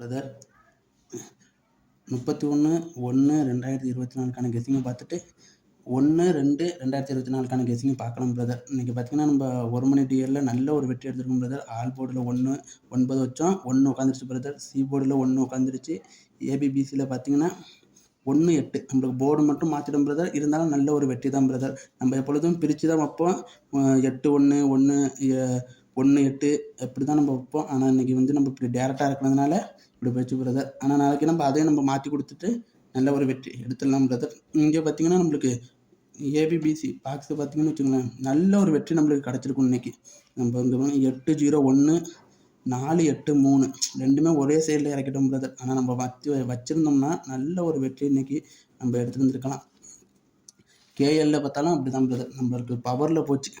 Brother முப்பத்தி ஒன்று ஒன்று ரெண்டாயிரத்தி இருபத்தி நாலுக்கான கெஸ்ஸிங்கை பார்த்துட்டு ஒன்று ரெண்டு ரெண்டாயிரத்தி இருபத்தி நாலுக்கான கெஸ்ஸிங்கை பார்க்கலாம் பிரதர் இன்றைக்கி பார்த்தீங்கன்னா நம்ம ஒரு மணி டியரில் நல்ல ஒரு வெற்றி எடுத்துருக்கோம் பிரதர் ஆல் போர்டில் ஒன்று ஒன்பது வச்சோம் ஒன்று உட்காந்துருச்சு பிரதர் சி போர்டில் ஒன்று உட்காந்துருச்சு ஏபிபிசியில் பார்த்தீங்கன்னா ஒன்று எட்டு. நம்மளுக்கு போர்டு மட்டும் மாற்றிடும் பிரதர் இருந்தாலும் நல்ல ஒரு வெற்றி தான் பிரதர் நம்ம எப்பொழுதும் பிரித்து தான் வைப்போம் எட்டு ஒன்று ஒன்று ஒன்று எட்டு இப்படி தான் நம்ம வைப்போம். ஆனால் இன்றைக்கி வந்து நம்ம இப்படி டேரெக்டாக இருக்கிறதுனால இப்படி போச்சு பிரதர் ஆனால் நாளைக்கு நம்ம அதையும் நம்ம மாற்றி கொடுத்துட்டு நல்ல ஒரு வெற்றி எடுத்துடலாம் பிரதர் இங்கே பார்த்தீங்கன்னா நம்மளுக்கு ஏபிபிசி பாக்ஸ் பார்த்தீங்கன்னு வச்சுக்கோங்களேன் நல்ல ஒரு வெற்றி நம்மளுக்கு கிடச்சிருக்கும் இன்னைக்கு. நம்ம இங்கே எட்டு ஜீரோ ஒன்று நாலு எட்டு மூணு ரெண்டுமே ஒரே சைடில் இறக்கிட்டோம் பிரதர் ஆனால் நம்ம வச்சு வச்சுருந்தோம்னா நல்ல ஒரு வெற்றி இன்னைக்கு நம்ம எடுத்துகிட்டு வந்திருக்கலாம். கேஎல்ல பார்த்தாலும் அப்படி தான் பிரதர் நம்மளுக்கு பவரில் போச்சு.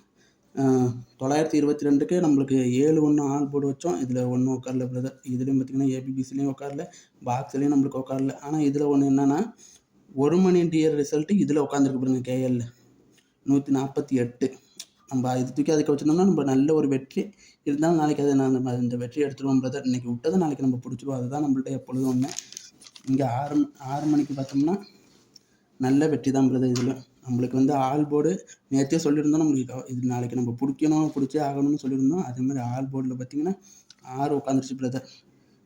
தொள்ளாயிரத்தி இருபத்தி ரெண்டுக்கு நம்மளுக்கு ஏழு ஒன்று ஆள் போட்டு வச்சோம். இதில் ஒன்றும் உட்காரல பிரதர் இதுலேயும் பார்த்தீங்கன்னா ஏபிபிசிலையும் உட்காரல பாக்ஸ்லேயும் நம்மளுக்கு உட்காரல ஆனால் இதில் ஒன்று என்னென்னா ஒரு மணி டியர் ரிசல்ட்டு இதில் உட்காந்துருக்கு பாருங்க கேஎல்ல நூற்றி நாற்பத்தி எட்டு. நம்ம இது தூக்கி அதுக்கு வச்சிருந்தோம்னா நம்ம நல்ல ஒரு வெற்றி இருந்தாலும் நாளைக்கு அதை நான் நம்ம இந்த வெற்றி எடுத்துருவோம் பிரதர் இன்றைக்கி விட்டதை நாளைக்கு நம்ம பிடிச்சிருவோம். அதுதான் நம்மள்ட்ட எப்பொழுதும் ஒன்று இங்கே ஆறு ஆறு மணிக்கு பார்த்தோம்னா நல்ல வெற்றி தான் பிரதர் இதில். நம்மளுக்கு வந்து ஆல் போர்டு நேற்றே சொல்லியிருந்தோம் நம்மளுக்கு இது நாளைக்கு நம்ம பிடிக்கணும் பிடிச்சே ஆகணும்னு சொல்லியிருந்தோம். அதே மாதிரி ஆல் போர்டில் பார்த்தீங்கன்னா ஆறு உட்காந்துருச்சு பிரதர்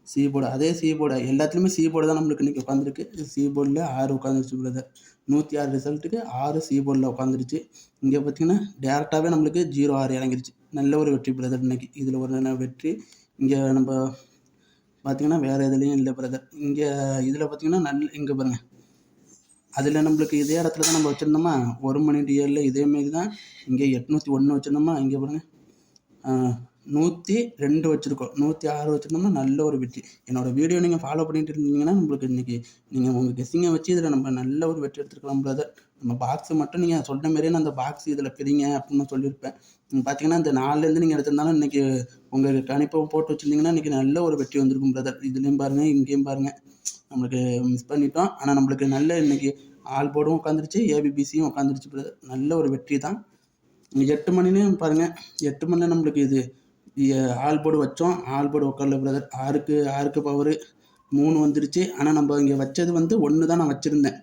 சி போர்டு அதே சி போர்டு எல்லாத்துலேயுமே சி போர்டு தான் நம்மளுக்கு இன்றைக்கி உட்காந்துருக்கு. சி போர்டில் ஆறு உட்காந்துருச்சு பிரதர் நூற்றி ஆறு ரிசல்ட்டுக்கு ஆறு சி போர்டில் உட்காந்துருச்சு. இங்கே பார்த்தீங்கன்னா டேரெக்டாகவே நம்மளுக்கு ஜீரோ ஆறு இறங்கிருச்சு. நல்ல ஒரு வெற்றி பிரதர் இன்னைக்கு. இதில் ஒரு நல்ல வெற்றி. இங்கே நம்ம பார்த்தீங்கன்னா வேறு எதுலேயும் இல்லை பிரதர் இங்கே இதில் பார்த்தீங்கன்னா நல்ல இங்கே பாருங்கள் அதில் நம்மளுக்கு இதே இடத்துல தான் நம்ம வச்சுருந்தோமா? ஒரு மணி டிஎல்ல இதே மாரி தான் இங்கே எட்நூற்றி ஒன்று வச்சுருந்தோமா? இங்கே பாருங்க. நூற்றி ரெண்டு வச்சுருக்கோம். நூற்றி ஆறு வச்சுருந்தோம்னா நல்ல ஒரு வெற்றி. என்னோடய வீடியோ நீங்கள் ஃபாலோ பண்ணிட்டு இருந்தீங்கன்னா நம்மளுக்கு இன்றைக்கி நீங்கள் உங்கள் கெஸ்ஸிங்கை வச்சு இதில் நம்ம நல்ல ஒரு வெற்றி எடுத்துருக்கலாம் பிரதர் நம்ம பாக்ஸு மட்டும் நீங்கள் சொன்ன மாரியே நான் அந்த பாக்ஸ் இதில் பிரிங்க அப்படின்னு சொல்லியிருப்பேன். நீங்கள் பார்த்தீங்கன்னா இந்த நாலுலேருந்து நீங்கள் எடுத்திருந்தாலும் இன்றைக்கி உங்கள் கணிப்பை போட்டு வச்சுருந்தீங்கன்னா இன்றைக்கி நல்ல ஒரு வெற்றி வந்திருக்கும் பிரதர் இதுலேயும் பாருங்கள் இங்கேயும் பாருங்கள் நம்மளுக்கு மிஸ் பண்ணிட்டோம். ஆனால் நம்மளுக்கு நல்ல இன்றைக்கி ஆல் போர்டும் உட்காந்துருச்சு ஏபிபிசியும் உட்காந்துருச்சு பிரதர் நல்ல ஒரு வெற்றி தான். எட்டு மணிலையும் பாருங்கள் எட்டு மணில நம்மளுக்கு இது ஆல் போர்டு வச்சோம். ஆல் போர்டு உட்காரல பிரதர் ஆறுக்கு ஆறுக்கு பவரு மூணு வந்துருச்சு. ஆனால் நம்ம இங்கே வச்சது வந்து ஒன்று தான் நான் வச்சுருந்தேன்.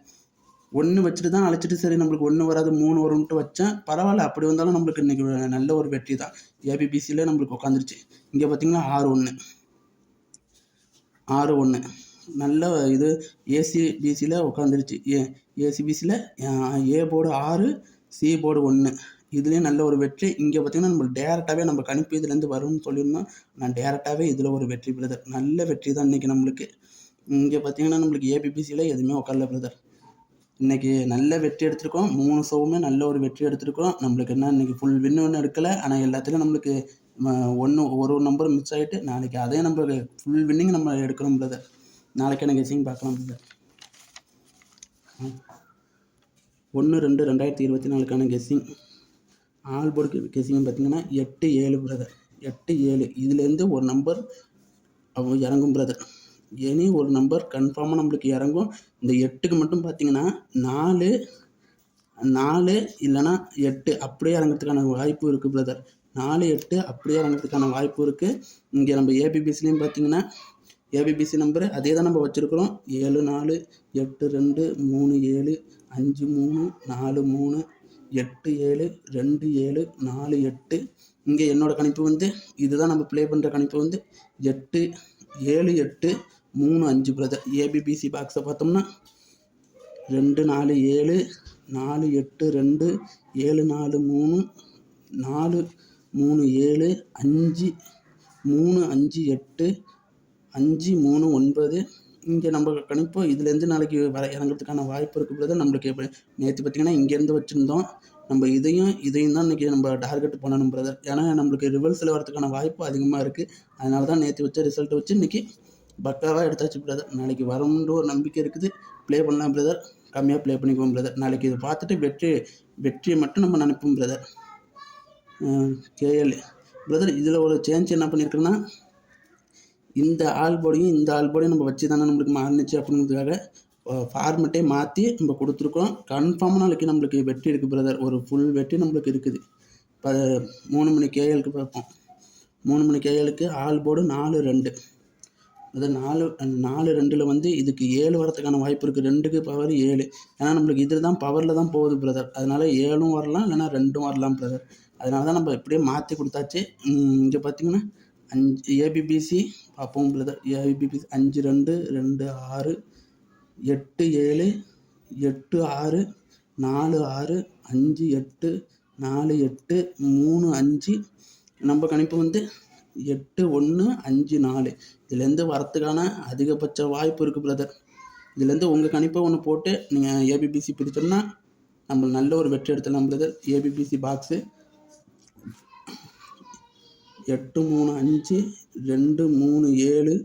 ஒன்று வச்சுட்டு தான் அழைச்சிட்டு சரி நம்மளுக்கு ஒன்று வராது மூணு வரும்ன்ட்டு வச்சேன். பரவாயில்ல. அப்படி வந்தாலும் நம்மளுக்கு இன்றைக்கி நல்ல ஒரு வெற்றி தான். ஏபிபிசியில் நம்மளுக்கு உட்காந்துருச்சு இங்கே பார்த்தீங்கன்னா ஆறு ஒன்று ஆறு ஒன்று நல்ல இது ஏசிபிசியில் உட்காந்துருச்சு ஏ ஏசிபிசியில் ஏ போர்டு ஆறு சி போர்டு ஒன்று இதுலேயும் நல்ல ஒரு வெற்றி. இங்கே பார்த்தீங்கன்னா நம்ம டேரெக்டாகவே நம்ம கணிப்பு இதுலேருந்து வரும்னு சொல்லியிருந்தோம் நான் டேரெக்டாகவே இதில் ஒரு வெற்றி பிரதர் நல்ல வெற்றி தான் இன்றைக்கி நம்மளுக்கு. இங்கே பார்த்தீங்கன்னா நம்மளுக்கு ஏபிபிசியில் எதுவுமே உட்காரல பிரதர் இன்றைக்கி நல்ல வெற்றி எடுத்திருக்கோம். மூணு ஷோவுமே நல்ல ஒரு வெற்றி எடுத்திருக்கோம். நம்மளுக்கு என்ன இன்றைக்கி ஃபுல் வின்னு ஒன்றும் எடுக்கலை. ஆனால் எல்லாத்துலேயும் நம்மளுக்கு ஒன்று ஒரு ஒரு நம்பர் மிஸ் ஆகிட்டு நாளைக்கு அதே நம்மளுக்கு ஃபுல் வின்னிங் நம்ம எடுக்கணும் பிரதர் நாளைக்கு எனக்கு கெஸிங் பார்க்கலாம். பிரதர் ஒன்று ரெண்டு ரெண்டாயிரத்தி இருபத்தி நாலுக்கான கெஸ்ஸிங் ஆல் போர்டு கெஸ்ஸிங் பார்த்தீங்கன்னா எட்டு ஏழு பிரதர் எட்டு ஏழு. இதுலேருந்து ஒரு நம்பர் இறங்கும் பிரதர் எனி ஒரு நம்பர் கன்ஃபார்மாக நம்மளுக்கு இறங்கும். இந்த எட்டுக்கு மட்டும் பார்த்தீங்கன்னா நாலு நாலு இல்லைன்னா எட்டு. அப்படியே இறங்கிறதுக்கான வாய்ப்பு இருக்குது பிரதர் நாலு எட்டு அப்படியே இறங்கிறதுக்கான வாய்ப்பு இருக்குது இங்கே நம்ம ஏபிபிசிலையும் பார்த்தீங்கன்னா ஏபிபிசி நம்பரு அதே தான் நம்ம வச்சுருக்குறோம். ஏழு நாலு எட்டு ரெண்டு மூணு ஏழு அஞ்சு மூணு நாலு மூணு எட்டு ஏழு ரெண்டு ஏழு நாலு எட்டு. இங்கே என்னோடய கணிப்பு வந்து இதுதான் நம்ம ப்ளே பண்ணுற கணிப்பு வந்து எட்டு ஏழு எட்டு மூணு அஞ்சு பிரதர் ஏபிபிசி பாக்ஸை பார்த்தோம்னா ரெண்டு நாலு ஏழு நாலு எட்டு ரெண்டு ஏழு நாலு மூணு நாலு மூணு ஏழு அஞ்சு மூணு அஞ்சு எட்டு அஞ்சு மூணு ஒன்பது. இங்கே நம்ம கணிப்போம். இதுலேருந்து நாளைக்கு வர இறங்குறதுக்கான வாய்ப்பு இருக்குது பிரதர். நம்மளுக்கு இப்போ நேற்று பார்த்தீங்கன்னா இங்கேருந்து வச்சுருந்தோம். நம்ம இதையும் இதையும் தான் இன்றைக்கி நம்ம டார்கெட் பண்ணணும் பிரதர். ஏன்னா நம்மளுக்கு ரிவல்ஸில் வரதுக்கான வாய்ப்பு அதிகமாக இருக்குது அதனால தான் நேற்று வச்ச ரிசல்ட் வச்சு இன்றைக்கி பக்காவாக எடுத்தாச்சு பிரதர். நாளைக்கு வரும்ன்ற ஒரு நம்பிக்கை இருக்குது. ப்ளே பண்ணலாம் பிரதர். கம்மியாக ப்ளே பண்ணிக்குவோம் பிரதர். நாளைக்கு இதை பார்த்துட்டு வெற்றி வெற்றியை மட்டும் நம்ம நினைப்போம் பிரதர். கேஎல் பிரதர் இதில் ஒரு சேஞ்ச் என்ன பண்ணியிருக்குன்னா இந்த ஆள் போர்டையும் இந்த ஆள் போர்டையும் நம்ம வச்சு தானே நம்மளுக்கு மாறினுச்சு அப்படிங்கிறதுக்காக ஃபார்மெட்டே மாற்றி நம்ம கொடுத்துருக்கோம். கன்ஃபார்மாக நாளைக்கு நம்மளுக்கு வெற்றி இருக்குது பிரதர் ஒரு ஃபுல் வெற்றி நம்மளுக்கு இருக்குது. இப்போ மூணு மணி கேஎலுக்கு பார்ப்போம். மூணு மணி கேஎலுக்கு ஆல் போர்டு நாலு ரெண்டு. அது நாலு நாலு ரெண்டில் வந்து இதுக்கு ஏழு வரதுக்கான வாய்ப்பு இருக்குது ரெண்டுக்கு பவர் ஏழு. ஏன்னா நம்மளுக்கு இதில் தான் பவரில் தான் போகுது பிரதர் அதனால் ஏழும் வரலாம் இல்லைன்னா ரெண்டும் வரலாம் பிரதர் அதனால தான் நம்ம இப்படியே மாற்றி கொடுத்தாச்சு. இங்கே பார்த்தீங்கன்னா அஞ்சு ஏபிபிசி பார்ப்போம். பிரதர் ஏபிபிசி அஞ்சு ரெண்டு ரெண்டு ஆறு எட்டு ஏழு எட்டு ஆறு நாலு ஆறு அஞ்சு எட்டு நாலு எட்டு மூணு அஞ்சு. நம்ம கணிப்பு வந்து எட்டு ஒன்று அஞ்சு நாலு. இதுலேருந்து வரத்துக்கான அதிகபட்ச வாய்ப்பு இருக்குது பிரதர் இதுலேருந்து உங்கள் கணிப்பை ஒன்று போட்டு நீங்கள் ஏபிபிசி பிடிச்சோம்னா நம்ம நல்ல ஒரு வெற்றி எடுத்துடலாம் பிரதர் ஏபிபிசி பாக்ஸு எட்டு மூணு அஞ்சு ரெண்டு மூணு ஏழு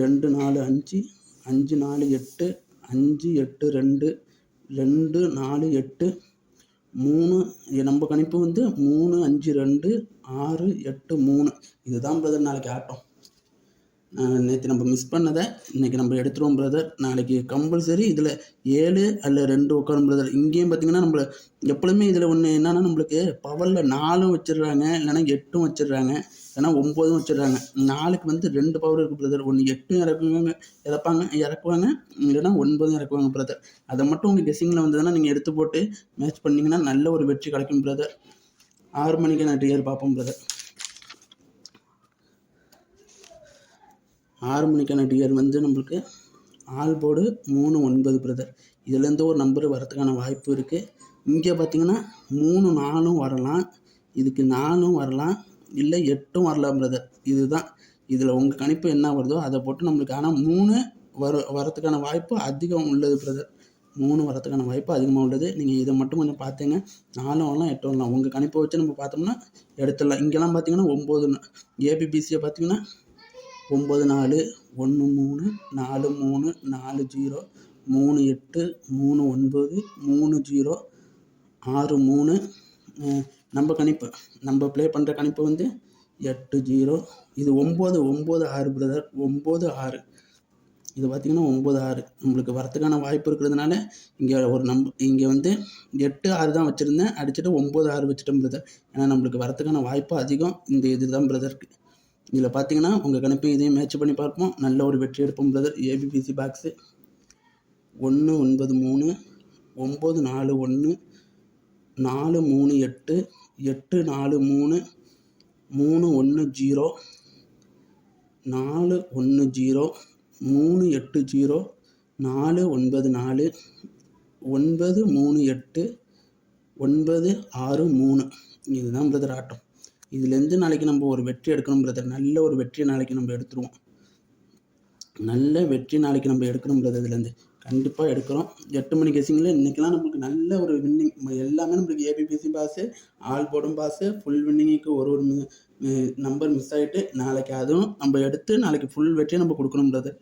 ரெண்டு நாலு அஞ்சு அஞ்சு நாலு எட்டு அஞ்சு எட்டு ரெண்டு ரெண்டு நாலு எட்டு மூணு நம்ம கணிப்பு வந்து மூணு அஞ்சு ரெண்டு ஆறு எட்டு மூணு. இதுதான் பிரதர் நாளைக்கு ஆட்டம். நேற்று நம்ம மிஸ் பண்ணதை இன்றைக்கி நம்ம எடுத்துருவோம் பிரதர் நாளைக்கு கம்பல்சரி இதில் ஏழு அல்ல ரெண்டு உட்காரும் பிரதர் இங்கேயும் பார்த்தீங்கன்னா நம்மள எப்பொழுதுமே இதில் ஒன்று என்னென்னா நம்மளுக்கு பவரில் நாலும் வச்சிடுறாங்க இல்லைன்னா எட்டும் வச்சிடுறாங்க இல்லைன்னா ஒம்போதும் வச்சிடுறாங்க. நாளுக்கு வந்து ரெண்டு பவர் இருக்குது பிரதர் ஒன்று எட்டும் இறக்குவாங்க இறப்பாங்க இறக்குவாங்க இல்லைன்னா ஒன்பதும் இறக்குவாங்க பிரதர் அதை மட்டும் உங்கள் கெஸ்ஸிங்கில் வந்ததுன்னா நீங்கள் எடுத்து போட்டு மேட்ச் பண்ணிங்கன்னா நல்ல ஒரு வெற்றி கிடைக்கும் பிரதர் ஆறு மணிக்கு நான் டியர் பார்ப்போம் பிரதர் ஆறு மணிக்கான டிஆர் வந்து நம்மளுக்கு ஆல் போர்டு மூணு ஒன்பது பிரதர் இதுலேருந்து ஒரு நம்பர் வரதுக்கான வாய்ப்பு இருக்குது இங்கே பார்த்தீங்கன்னா மூணு நாலும் வரலாம். இதுக்கு நாலும் வரலாம். இல்லை எட்டும் வரலாம் பிரதர் இதுதான். இதில் உங்கள் கணிப்பு என்ன வருதோ அதை போட்டு நம்மளுக்கு ஆனால் மூணு வர வரத்துக்கான வாய்ப்பு அதிகம் உள்ளது பிரதர் மூணு வரத்துக்கான வாய்ப்பு அதிகமாக உள்ளது. நீங்கள் இதை மட்டும் கொஞ்சம் பார்த்துங்க நாலும் வரலாம் எட்டு வரலாம். உங்கள் கணிப்பை வச்சு நம்ம பார்த்தோம்னா எடுத்துடலாம். இங்கெல்லாம் பார்த்தீங்கன்னா ஒம்பது ஏபிபிசியை பார்த்தீங்கன்னா ஒம்பது நாலு ஒன்று மூணு நாலு மூணு நாலு ஜீரோ மூணு எட்டு மூணு ஒன்பது மூணு ஜீரோ ஆறு மூணு. நம்ம கணிப்பு. நம்ம ப்ளே பண்ணுற கணிப்பு வந்து எட்டு ஜீரோ. இது ஒம்பது ஒம்பது ஆறு பிரதர் ஒம்பது ஆறு. இது பார்த்திங்கன்னா ஒம்பது ஆறு. நம்மளுக்கு வரத்துக்கான வாய்ப்பு இருக்கிறதுனால இங்கே ஒரு நம்ப இங்கே வந்து எட்டு ஆறு தான் வச்சுருந்தேன். அடிச்சுட்டு ஒம்பது ஆறு வச்சுட்டேன் பிரதர் ஏன்னா நம்மளுக்கு வரத்துக்கான வாய்ப்பு அதிகம். இந்த இது தான் பிரதருக்கு இதில் பார்த்தீங்கன்னா உங்கள் கணிப்பு இதையும் மேட்ச் பண்ணி பார்ப்போம். நல்ல ஒரு வெற்றி எடுப்போம் பிரதர் ஏபிபிசி பாக்ஸு ஒன்று ஒன்பது மூணு ஒம்பது நாலு ஒன்று நாலு மூணு எட்டு எட்டு நாலு மூணு மூணு ஒன்று ஜீரோ நாலு ஒன்று ஜீரோ மூணு எட்டு ஜீரோ நாலு ஒன்பது நாலு ஒன்பது மூணு எட்டு ஒன்பது ஆறு மூணு. இதுதான் பிரதர் ஆட்டம். இதுலேருந்து நாளைக்கு நம்ம ஒரு வெற்றி எடுக்கணும் பிரதர் நல்ல ஒரு வெற்றி நாளைக்கு நம்ம எடுத்துருவோம். நல்ல வெற்றி நாளைக்கு நம்ம எடுக்கணும் பிரதர் இதுலேருந்து கண்டிப்பாக எடுக்கிறோம். எட்டு மணி கெஸிங்கில் இன்றைக்கெலாம் நம்மளுக்கு நல்ல ஒரு வின்னிங் எல்லாமே நம்மளுக்கு ஏபிபிசி பாஸு ஆல் போர்டும் பாஸு ஃபுல் வின்னிங்க்கு ஒரு ஒரு நம்பர் மிஸ் ஆகிட்டு நாளைக்கு அதுவும் நம்ம எடுத்து நாளைக்கு ஃபுல் வெற்றியை நம்ம கொடுக்கணும் பிரதர்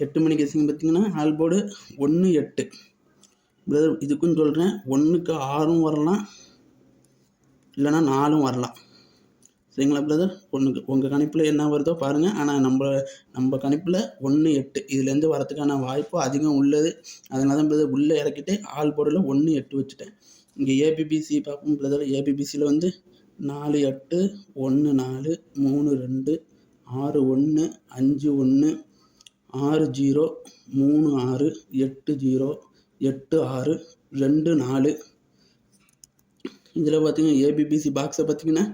எட்டு மணி கெஸிங் பார்த்திங்கன்னா ஆல் போர்டு ஒன்று எட்டு. பிரதர் இதுக்கும் சொல்கிறேன் ஒன்றுக்கு ஆறும் வரலாம் இல்லைனா நாலும் வரலாம். சரிங்களா பிரதர் ஒன்றுக்கு உங்கள் கணிப்பில் என்ன வருதோ பாருங்கள் ஆனால் நம்ம நம்ம கணிப்பில் ஒன்று எட்டு. இதுலேருந்து வரத்துக்கான வாய்ப்பு அதிகம் உள்ளது. அதனால தான் பிரதர் உள்ளே இறக்கிட்டு ஆள் போர்டில் ஒன்று எட்டு வச்சுட்டேன். இங்கே ஏபிபிசி பார்ப்போம் பிரதர் ஏபிபிசியில் வந்து நாலு எட்டு ஒன்று நாலு மூணு ரெண்டு ஆறு ஒன்று அஞ்சு ஒன்று ஆறு ஜீரோ மூணு ஆறு எட்டு ஜீரோ எட்டு ஆறு ரெண்டு நாலு. இதில் பார்த்தீங்கன்னா ஏபிபிசி பாக்ஸை பார்த்தீங்கன்னா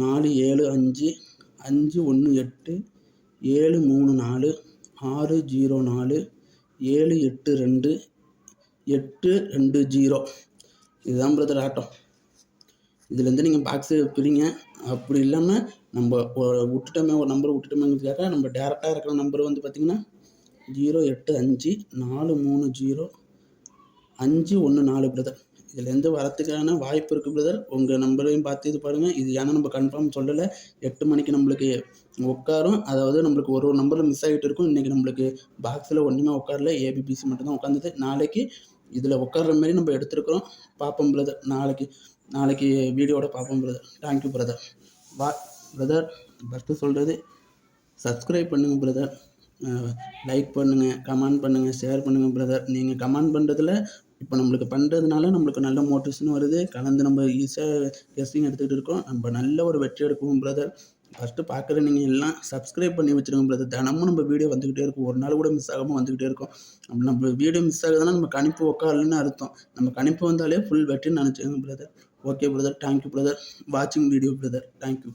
நாலு ஏழு அஞ்சு அஞ்சு ஒன்று எட்டு ஏழு மூணு நாலு ஆறு ஜீரோ நாலு ஏழு எட்டு ரெண்டு எட்டு ரெண்டு ஜீரோ. இதுதான் பிரதர் ஆட்டம். இதுலேருந்து நீங்கள் பாக்ஸு பிரிங்க அப்படி இல்லாமல் நம்ம விட்டுட்டோமே ஒரு நம்பர் விட்டுட்டோமேங்கிறதுக்காக நம்ம டேரெக்டாக இருக்கிற நம்பர் வந்து பார்த்திங்கன்னா ஜீரோ எட்டு அஞ்சு நாலு மூணு ஜீரோ அஞ்சு ஒன்று நாலு பிரதர் இதுலேருந்து வரத்துக்கான வாய்ப்பு இருக்குது பிரதர் உங்கள் நம்பரையும் பார்த்து இது பாருங்கள் இது ஏன்னா நம்ம கன்ஃபார்ம் சொல்லலை. எட்டு மணிக்கு நம்மளுக்கு உட்காரும். அதாவது நம்மளுக்கு ஒரு ஒரு நம்பரில் மிஸ் ஆகிட்டு இருக்கும். இன்றைக்கி நம்மளுக்கு பாக்ஸில் ஒன்றுமே உட்காரல. ஏபிபிசி மட்டும்தான் உட்காந்துது நாளைக்கு இதில் உட்கார்ற மாதிரி நம்ம எடுத்துருக்குறோம். பார்ப்போம் பிரதர் நாளைக்கு நாளைக்கு வீடியோட பார்ப்போம் பிரதர் தேங்க்யூ பிரதர் வா பிரதர் ஃபஸ்ட்டு சொல்கிறது சப்ஸ்கிரைப் பண்ணுங்கள் பிரதர் லைக் பண்ணுங்கள் கமெண்ட் பண்ணுங்கள் ஷேர் பண்ணுங்கள் பிரதர் நீங்கள் கமெண்ட் பண்ணுறதுல இப்போ நம்மளுக்கு பண்ணுறதுனால நம்மளுக்கு நல்ல மோட்டிவேஷனும் வருது. கலந்து நம்ம ஈஸியாக கெஸ்டிங் எடுத்துக்கிட்டு இருக்கோம். நம்ம நல்ல ஒரு வெற்றி எடுப்போம் பிரதர் ஃபஸ்ட்டு பார்க்குற நீங்கள் எல்லாம் சப்ஸ்கிரைப் பண்ணி வச்சுருங்க பிரதர் தினமும் நம்ம வீடியோ வந்துக்கிட்டே இருக்கும். ஒரு நாள் கூட மிஸ் ஆகாமல் வந்துக்கிட்டே இருக்கும். அப்படி நம்ம வீடியோ மிஸ் ஆகுதுன்னா நம்ம கணிப்பு உக்காலன்னு அர்த்தம். நம்ம கணிப்பு வந்தாலே ஃபுல் வெற்றின்னு நினச்சிக்கோங்க brother okay brother thank you brother வாட்சிங் வீடியோ பிரதர் தேங்க்யூ